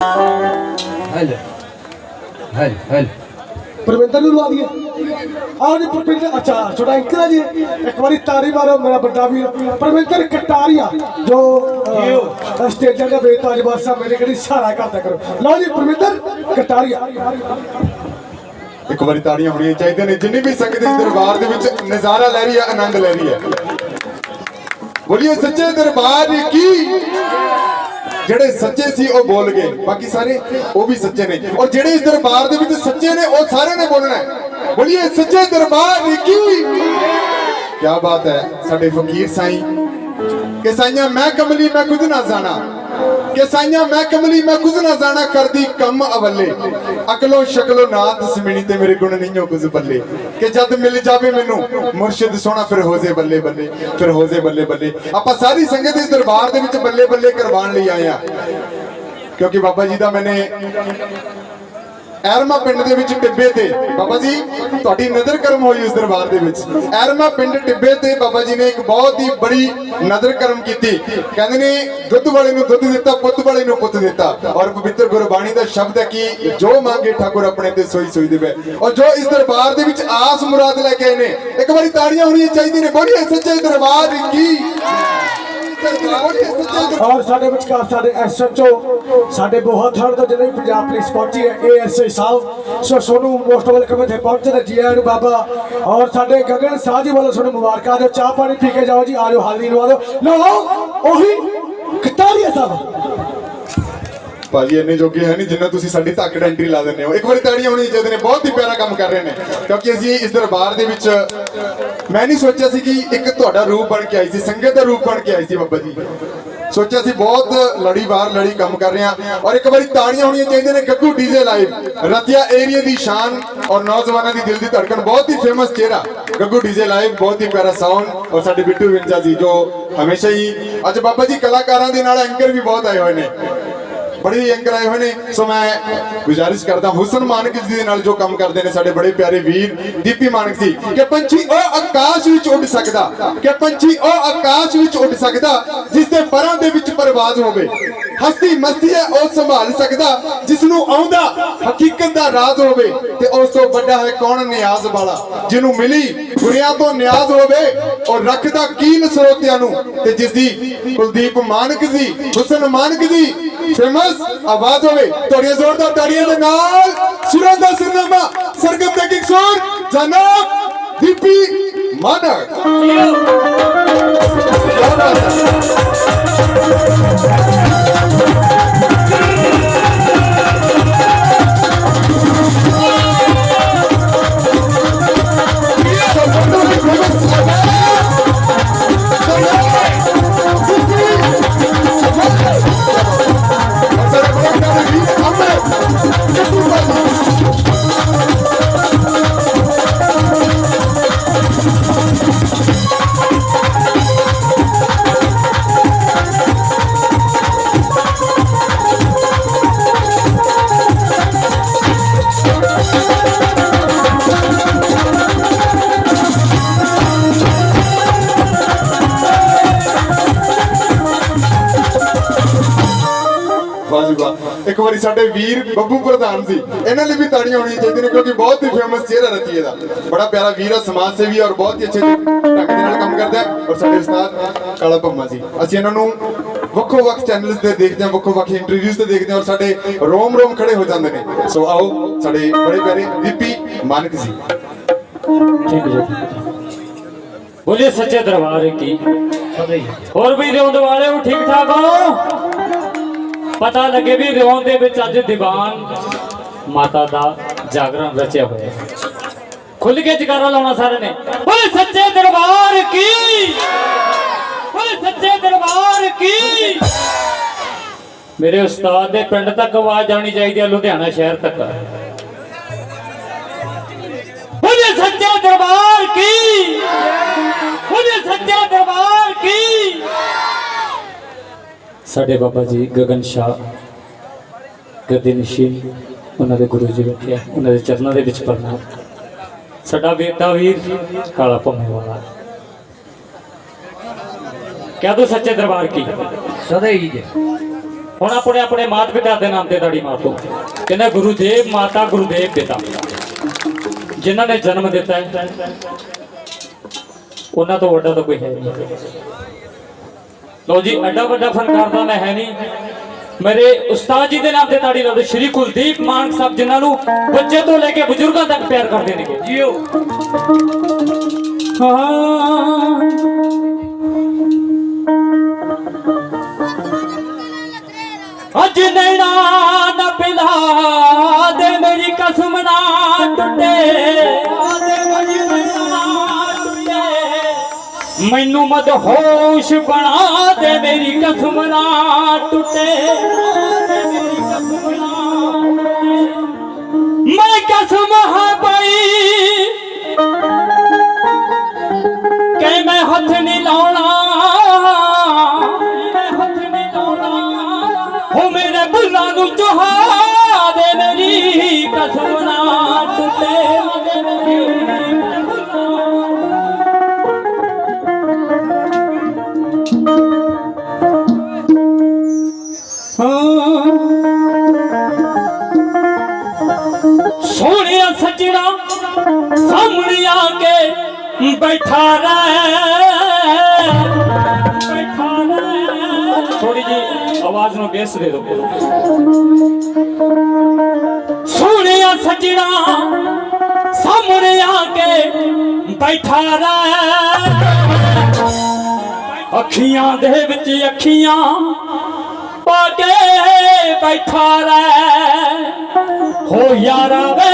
ਹਲ ਹਲ ਹਲ। ਪਰਵਿੰਦਰ ਨੂੰ ਲਵਾ ਦਈਏ। ਆਹ ਜੀ ਪਰਵਿੰਦਰ ਅੱਛਾ ਛੋਟਾ ਅੰਕਲ ਹੈ ਜੀ ਇੱਕ ਵਾਰੀ ਤਾੜੀ ਮਾਰੋ ਮੇਰਾ ਵੱਡਾ ਵੀਰ। ਪਰਵਿੰਦਰ ਕਟਾਰੀਆ ਜੋ ਸਟੇਜਾਂ ਦਾ ਬੇਤਾਜ ਬਾਦਸ਼ਾਹ ਮੇਰੇ ਕਿਹੜੀ ਸਹਾਰਾ ਕਰਦਾ ਕਰੋ। ਲਓ ਜੀ ਪਰਵਿੰਦਰ ਕਟਾਰੀਆ। ਇੱਕ ਵਾਰੀ ਤਾੜੀਆਂ ਹੋਣੀਆਂ ਚਾਹੀਦੀਆਂ ਨੇ ਜਿੰਨੀ ਵੀ ਸੰਗਤ ਇਸ ਦਰਬਾਰ ਦੇ ਵਿੱਚ ਨਜ਼ਾਰਾ ਲੈ ਰਹੀ ਹੈ ਆਨੰਦ ਲੈ ਰਹੀ ਹੈ। ਬੋਲੀਏ ਸੱਚੇ ਦਰਬਾਰ ਕੀ ਜਿਹੜੇ ਸੱਚੇ ਸੀ, ਉਹ ਬੋਲ ਗਏ। ਬਾਕੀ ਸਾਰੇ, ਉਹ ਵੀ ਸੱਚੇ ਨੇ। ਔਰ ਜਿਹੜੇ ਇਸ ਦਰਬਾਰ ਦੇ ਵਿੱਚ ਸੱਚੇ ਨੇ, ਉਹ ਸਾਰੇ ਨੇ ਬੋਲਣਾ ਹੈ। ਸੱਚੇ ਦਰਬਾਰ ਕੀ ਕੀ ਬਾਤ ਹੈ, ਸਾਡੇ ਫਕੀਰ ਸਾਈਂ। ਕਿ ਸਾਈਆਂ, ਮੈਂ ਕਮਲੀ, ਮੈਂ ਕੁਝ ਨਾ ਜਾਣਾ। ਕਿ ਸਾਈਆਂ ਮੈਂ ਕਮਲੀ ਮੈਂ ਕੁਝ ਨਾ ਜਾਣਾ ਕਰਦੀ ਕੰਮ ਅਵੱਲੇ। ਅਕਲੋ ਸ਼ਕਲੋ ਨਾਥ ਸਮਿਣੀ ਤੇ ਮੇਰੇ ਗੁਣ ਨਹੀਂ ਹੋ ਕੁਝ ਬੱਲੇ। ਕਿ ਜਦ ਮਿਲ ਜਾਵੇ ਮੈਨੂੰ, ਮੁਰਸ਼ਿਦ ਸੋਹਣਾ ਫਿਰ ਹੋਜ਼ੇ ਬੱਲੇ ਬੱਲੇ, ਫਿਰ ਹੋਜ਼ੇ ਬੱਲੇ ਬੱਲੇ। ਆਪਾਂ ਸਾਰੀ ਸੰਗਤ ਇਸ ਦਰਬਾਰ ਦੇ ਵਿੱਚ ਬੱਲੇ ਬੱਲੇ ਕਰਵਾਉਣ ਲਈ ਆਏ ਆ ਕਿਉਂਕਿ ਬਾਬਾ ਜੀ ਦਾ ਮੈਨੇ ਐਰਮਾ ਪਿੰਡ ਦੇ ਵਿੱਚ ਟਿੱਬੇ ਤੇ। ਬਾਬਾ ਜੀ, ਤੁਹਾਡੀ ਨਜ਼ਰ ਕਰਮ ਹੋਈ ਉਸ ਦਰਬਾਰ ਦੇ ਵਿੱਚ। ਐਰਮਾ ਪਿੰਡ ਟਿੱਬੇ ਤੇ ਬਾਬਾ ਜੀ ਨੇ ਇੱਕ ਬਹੁਤ ਹੀ ਬੜੀ ਨਜ਼ਰ ਕਰਮ ਕੀਤੀ। ਕਹਿੰਦੇ ਨੇ, ਦੁੱਧ ਵਾਲੇ ਨੂੰ ਦੁੱਧ ਦਿੱਤਾ, ਪੁੱਤ ਵਾਲੇ ਨੂੰ ਪੁੱਤ ਦਿੱਤਾ। ਔਰ ਪਵਿੱਤਰ ਗੁਰਬਾਣੀ ਦਾ ਸ਼ਬਦ ਹੈ ਕਿ ਜੋ ਮੰਗੇ ਠਾਕੁਰ ਆਪਣੇ ਤੇ ਸੋਈ ਸੋਈ ਦੇਵੇ। ਔਰ ਜੋ ਇਸ ਦਰਬਾਰ ਦੇ ਵਿੱਚ ਆਸ ਮੁਰਾਦ ਲੈ ਕੇ ਆਏ ਨੇ, ਇੱਕ ਵਾਰੀ ਤਾੜੀਆਂ ਹੋਣੀਆਂ ਚਾਹੀਦੀਆਂ ਨੇ। ਬੋਲੀਏ ਸੱਚੇ ਦਰਬਾਰ ਕੀ? ਔਰ ਸਾਡੇ ਵਿਚਕਾਰ ਸਾਡੇ ਐਸਐਚਓ ਸਾਡੇ ਬਹੁਤ ਥਾਂ ਤੋਂ ਜਿਹੜੇ ਵੀ ਪੰਜਾਬ ਪੁਲਿਸ ਪਹੁੰਚੀ ਹੈ ASI sahib. So Sonu most welcome ਇੱਥੇ ਪਹੁੰਚੇ ਜੀ ਆਇਆਂ ਨੂੰ ਬਾਬਾ। ਔਰ ਸਾਡੇ ਗਗਨ ਸਾਹ ਜੀ ਵੱਲੋਂ ਤੁਹਾਨੂੰ ਮੁਬਾਰਕਾਂ ਦਿਓ। ਚਾਹ ਪਾਣੀ ਪੀ ਕੇ ਜਾਓ ਜੀ, ਆ ਜਾਓ, ਹਾਜ਼ਰੀ ਲਵਾ ਦਿਓ। ਲਓ, ਉਹੀ ਕਟਾਰੀਆ ਸਾਹਿਬ। ਭਾਜੀ, ਇੰਨੇ ਜੋਗੇ ਹੈ ਨਹੀਂ ਜਿੰਨਾ ਤੁਸੀਂ ਸਾਡੀ ਧਾਕੜ ਐਂਟਰੀ ਲਾ ਦਿੰਦੇ ਹੋ। ਇੱਕ ਵਾਰੀ ਤਾੜੀਆਂ ਹੋਣੀ ਚਾਹੀਦੀਆਂ ਨੇ, ਬਹੁਤ ਹੀ ਪਿਆਰਾ ਕੰਮ ਕਰ ਰਹੇ ਨੇ। ਕਿਉਂਕਿ ਅਸੀਂ ਇਸ ਦਰਬਾਰ ਦੇ ਵਿੱਚ, ਮੈਂ ਨਹੀਂ ਸੋਚਿਆ ਸੀ ਕਿ ਇੱਕ ਤੁਹਾਡਾ ਰੂਪ ਬਣ ਕੇ ਆਈ ਸੀ, ਸੰਗਤ ਦਾ ਰੂਪ ਬਣ ਕੇ ਆਈ ਸੀ ਬਾਬਾ ਜੀ। ਸੋਚਿਆ ਸੀ ਬਹੁਤ ਲੜੀ ਲੜੀ ਕੰਮ ਕਰ ਰਹੇ ਹਾਂ। ਔਰ ਇੱਕ ਵਾਰੀ ਤਾੜੀਆਂ ਹੋਣੀਆਂ ਚਾਹੀਦੀਆਂ ਨੇ, Gaggu DJ live. Ratia area ਦੀ ਸ਼ਾਨ ਔਰ ਨੌਜਵਾਨਾਂ ਦੀ ਦਿਲ ਦੀ ਧੜਕਣ, ਬਹੁਤ ਹੀ ਫੇਮਸ ਚਿਹਰਾ। ਗੱਗੂ ਡੀਜ਼ੇ ਲਾਈਵ, ਬਹੁਤ ਹੀ ਪਿਆਰਾ ਸਾਊਂਡ ਔਰ ਸਾਡੇ ਬਿੱਟੂ ਵਿੰਜਾ ਜੀ, ਜੋ ਹਮੇਸ਼ਾ ਹੀ, ਅੱਜ ਬਾਬਾ ਜੀ ਕਲਾਕਾਰਾਂ ਦੇ ਨਾਲ ਐਂਕਰ ਵੀ ਬਹੁਤ ਆਏ ਹੋਏ ਨੇ। ਬੜੇ ਹੀ ਐਂਕਰ ਆਏ ਹੋਏ ਨੇ। ਸੋ ਮੈਂ ਗੁਜ਼ਾਰਿਸ਼ ਕਰਦਾ, ਹੁਸਨ ਮਾਨਕ ਜੀ ਦੇ ਨਾਲ ਜੋ ਕੰਮ ਕਰਦੇ ਨੇ ਸਾਡੇ ਬੜੇ ਪਿਆਰੇ ਵੀਰ ਦੀਪੀ ਮਾਨਕ ਜੀ, ਕਿ ਪੰਛੀ ਉਹ ਆਕਾਸ਼ ਵਿੱਚ ਉੱਡ ਸਕਦਾ, ਕਿ ਪੰਛੀ ਉਹ ਆਕਾਸ਼ ਵਿੱਚ ਉੱਡ ਸਕਦਾ, ਜਿਸ ਦੇ ਪਰਾਂ ਦੇ ਵਿੱਚ ਪਰਵਾਜ਼ ਹੋਵੇ। ਹਸਤੀ ਮਸਤੀ ਹੈ, ਉਹ ਸੰਭਾਲ ਸਕਦਾ ਜਿਸ ਨੂੰ ਆਉਂਦਾ, ਹਕੀਕਤ ਦਾ ਰਾਜ਼ ਹੋਵੇ। ਤੇ ਉਸ ਤੋਂ ਵੱਡਾ ਹੈ ਕੌਣ? ਨਿਆਜ਼ ਵਾਲਾ, ਜਿਹਨੂੰ ਮਿਲੀ, ਦੁਨੀਆ ਤੋਂ ਨਿਆਜ਼ ਹੋਵੇ ਔਰ ਰੱਖਦਾ ਕੀਲ ਸਰੋਤਿਆਂ ਨੂੰ। ਤੇ ਜਿਸ ਦੀ ਕੁਲਦੀਪ ਮਾਨਕ ਜੀ, ਹੁਸਨ ਮਾਨਕ ਜੀ ਫੇਮਸ ਆਵਾਜ਼ ਹੋਵੇ। ਤੁਹਾਡੀਆਂ ਜ਼ੋਰਦਾਰ ਤਾੜੀਆਂ ਦੇ ਨਾਲ ਸੁਰਾਂ ਦਾ ਸੁਨਾਮਾ ਸਰਗਮ ਦਾ ਕਿਸ਼ੋਰ ਜਨਾਬ ਦੀਪੀ ਮਾਨਕ ਇੱਕ ਵਾਰੀ ਸਾਡੇ ਵੀਰ ਬੱਬੂ ਪ੍ਰਧਾਨ ਸੀ ਇਹਨਾਂ ਲਈ ਵੀ ਤਾੜੀਆਂ ਹੋਣੀਆਂ ਚਾਹੀਦੀਆਂ ਨੇ ਕਿਉਂਕਿ ਬਹੁਤ ਹੀ ਫੇਮਸ ਚਿਹਰਾ ਰਤੀਏ ਦਾ। ਬੜਾ ਪਿਆਰਾ ਵੀਰ ਹੈ ਸਮਾਜ ਸੇਵੀ ਔਰ ਬਹੁਤ ਹੀ ਅੱਛੇ ਢੰਗ ਦੇ ਨਾਲ ਕੰਮ ਕਰਦਾ ਹੈ। ਔਰ ਸਾਡੇ ਉਸਤਾਦ ਕਾਲਾ ਪੰਮਾ ਜੀ ਅਸੀਂ ਇਹਨਾਂ ਨੂੰ ਵੱਖੋ ਵੱਖ ਚੈਨਲਸ ਤੇ ਦੇਖਦੇ ਹਾਂ ਵੱਖੋ ਵੱਖ ਇੰਟਰਵਿਊਜ਼ ਤੇ ਦੇਖਦੇ ਹਾਂ ਔਰ ਸਾਡੇ ਰੋਮ ਰੋਮ ਖੜੇ ਹੋ ਜਾਂਦੇ ਨੇ। ਸੋ ਆਓ ਸਾਡੇ ਬੜੇ ਪਿਆਰੇ ਦੀਪੀ ਮਾਨਕ ਜੀ। ਠੀਕ ਹੈ ਜੀ ਬੋਲੇ ਸੱਚੇ ਦਰਬਾਰ ਕੀ? ਹੋਰ ਵੀ ਰਿਉਂਦ ਵਾਲੇ ਹੋ ਠੀਕ ਠਾਕ ਹੋ? ਪਤਾ ਲੱਗੇ ਵੀ ਰਿਉਂਦ ਦੇ ਵਿੱਚ ਅੱਜ ਦੀਵਾਨ ਮਾਤਾ ਦਾ ਜਾਗਰਣ ਰਚਿਆ ਹੋਇਆ ਹੈ। ਖੁੱਲ ਕੇ ਜਕਾਰਾ ਲਾਉਣਾ ਸਾਰਿਆਂ ਨੇ। ਬੋਲੇ ਸੱਚੇ ਦਰਬਾਰ ਕੀ? ਬੋਲੇ ਸੱਚੇ ਦਰਬਾਰ ਕੀ? ਮੇਰੇ ਉਸਤਾਦ ਦੇ ਪਿੰਡ ਤੱਕ ਆਵਾਜ਼ ਆਉਣੀ ਚਾਹੀਦੀ ਹੈ, ਲੁਧਿਆਣਾ ਸ਼ਹਿਰ ਤੱਕ। ਬੋਲੇ ਸੱਚੇ ਦਰਬਾਰ ਕੀ? ਬੋਲੇ ਸੱਚੇ ਦਰਬਾਰ ਕੀ? ਸਾਡੇ ਬਾਬਾ ਜੀ ਗਗਨ ਸ਼ਾਹ ਗੱਦੀ ਨਸ਼ੀਨ ਉਹਨਾਂ ਦੇ ਗੁਰੂ ਜੀ ਬੈਠੇ ਆ ਉਹਨਾਂ ਦੇ ਚਰਨਾਂ ਦੇ ਵਿੱਚ ਪ੍ਰਣਾਮ ਸਾਡਾ ਬੇਟਾ ਵੀਰ ਕਾਲਾ ਭੰਮੇ ਵਾਲਾ। ਕਹਿ ਦੋ ਸੱਚੇ ਦਰਬਾਰ ਕੀ? ਸਦਾ ਹੀ ਜੇ। ਹੁਣ ਆਪਣੇ ਆਪਣੇ ਮਾਤਾ ਪਿਤਾ ਦੇ ਨਾਮ ਤੇ ਤਾੜੀ ਮਾਰ ਕਹਿੰਦਾ ਗੁਰੂਦੇਵ ਮਾਤਾ ਗੁਰੂਦੇਵ ਪਿਤਾ। ਜਿਨ੍ਹਾਂ ਨੇ ਜਨਮ ਦਿੱਤਾ ਉਹਨਾਂ ਤੋਂ ਵੱਡਾ ਤਾਂ ਕੋਈ ਹੈ ਨਹੀਂ। ਲੋ ਜੀ, ਐਡਾ ਵੱਡਾ ਫਨਕਾਰ ਤਾਂ ਮੈਂ ਹੈ ਨਹੀਂ। ਮੇਰੇ ਉਸਤਾਦ ਜੀ ਦੇ ਨਾਮ ਤੇ ਤਾੜੀ ਲਾ ਦਿਓ ਸ਼੍ਰੀ ਕੁਲਦੀਪ ਮਾਨਕ ਸਾਹਿਬ ਜਿਨ੍ਹਾਂ ਨੂੰ ਬੱਚੇ ਤੋਂ ਲੈ ਕੇ ਬਜ਼ੁਰਗਾਂ ਤੱਕ ਪਿਆਰ ਕਰਦੇ ਨੇ ਜੀਓ। ਅੱਜ ਨੈਣਾ ਨਾ ਪਿਲਾ ਦੇ ਮੇਰੀ ਕਸਮ ਨਾ ਟੁੱਟੇ। ਮੈਨੂੰ ਮਦਹੋਸ਼ ਬਣਾ ਦੇ ਮੇਰੀ ਕਸਮ ਨਾ ਟੁੱਟੇ। ਮੈਂ ਕਸਮ ਹਾਂ ਪਈ ਕਿ ਮੈਂ ਹੱਥ ਨਹੀਂ ਲਾਉਣਾ। ਮੈਂ ਹੱਥ ਨਹੀਂ ਲਾਉਣਾ। ਹੋ ਮੇਰੇ ਬੁੱਲਾਂ ਨੂੰ ਚੁਹਾ ਬੈਠਾ ਰਹਿ। ਬੈਠਾ ਰਹਿ ਥੋੜੀ ਜੀ ਆਵਾਜ਼ ਨੂੰ ਬੇਸ ਦੇ ਦਿਓ ਸੋਹਣਿਆ ਸੱਜਣਾ ਸਾਹਮਣੇ ਆ ਕੇ ਬੈਠਾ ਰਹਿ। ਅੱਖੀਆਂ ਦੇ ਵਿੱਚ ਅੱਖੀਆਂ ਪਾ ਕੇ ਬੈਠਾ ਰਹਿ। ਹੋ ਯਾਰਾ ਵੇ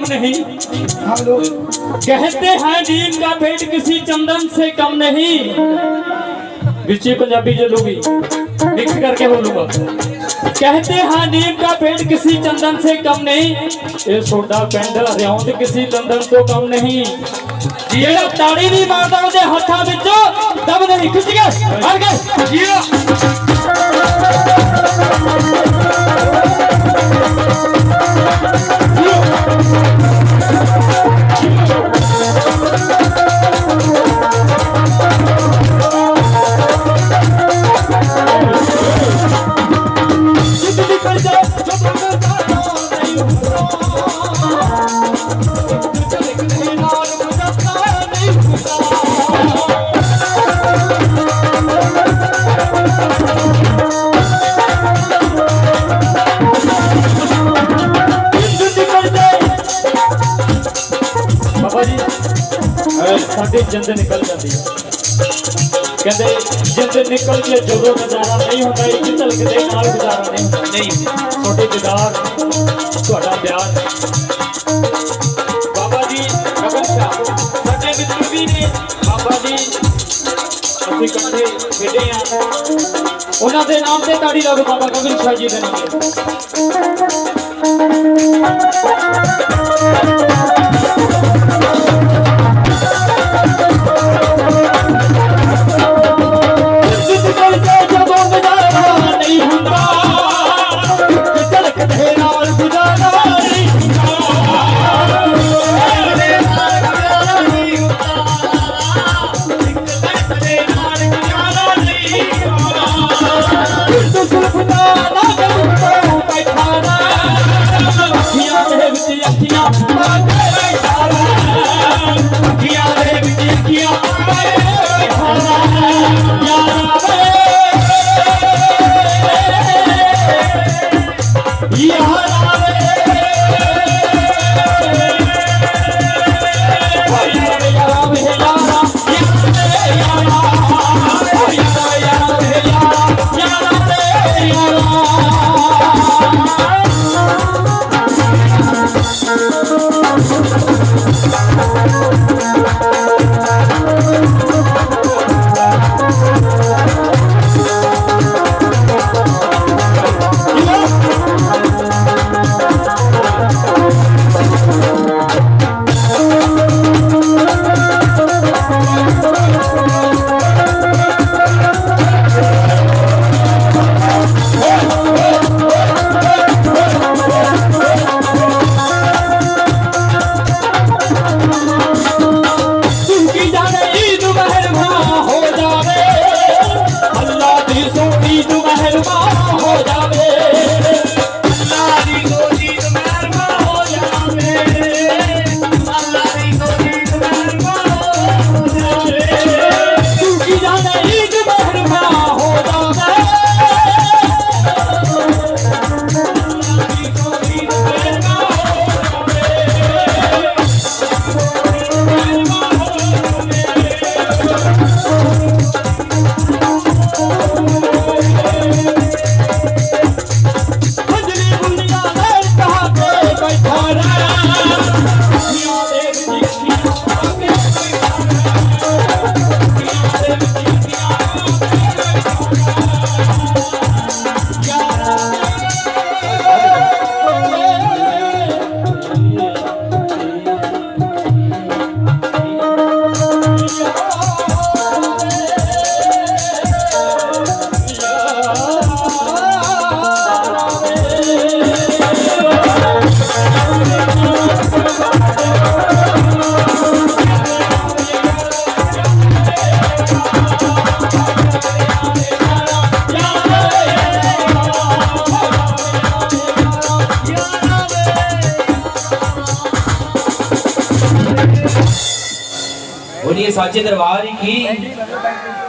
कम नहीं हम लोग कहते हैं नीम का पेड़ किसी चंदन से कम नहीं बिची पंजाबी जो लोगी मिक्स करके बोलूंगा कहते हैं नीम का पेड़ किसी चंदन से कम नहीं ये सोडा पिंड हरियाउंद किसी लंदन तो कम नहीं ਜਿਹੜਾ ਤਾੜੀ ਨਹੀਂ ਮਾਰਦਾ ਉਹਦੇ ਹੱਥਾਂ ਵਿੱਚੋਂ ਦਬਦੇ ਨਹੀਂ ਖਿੱਚ ਕੇ ਮਾਰ ਕੇ ਜੀਓ ਸਾਡੀ ਜਿੰਦ ਨਿਕਲ ਜਾਂਦੀ ਕਹਿੰਦੇ ਜਿੰਦ ਨਿਕਲ ਕੇ ਜਦੋਂ ਨਜ਼ਾਰਾ ਨਹੀਂ ਹੁੰਦਾ ਇੱਕ ਝਲਕ ਦੇ ਨਾਲ ਗੁਜ਼ਾਰਾ ਨਹੀਂ ਹੁੰਦਾ। ਨਹੀਂ। ਤੁਹਾਡੇ ਦਿਦਾਰ ਤੁਹਾਡਾ ਪਿਆਰ। ਬਾਬਾ ਜੀ ਸ਼ਾਹ ਸਾਡੇ ਮਿੱਤਰ ਵੀ ਨੇ। ਬਾਬਾ ਜੀ ਅਸੀਂ ਇਕੱਠੇ ਖੇਡੇ ਆ। ਉਹਨਾਂ ਦੇ ਨਾਮ ਤੇ ਤਾੜੀ ਲਾ ਦਿਓ ਬਾਬਾ ਗਗਨ ਸ਼ਾਹ ਜੀ ਦੇ ਨਾਮ ਤੇ। ਸੱਚੇ ਦਰਬਾਰ ਹੀ ਕੀ?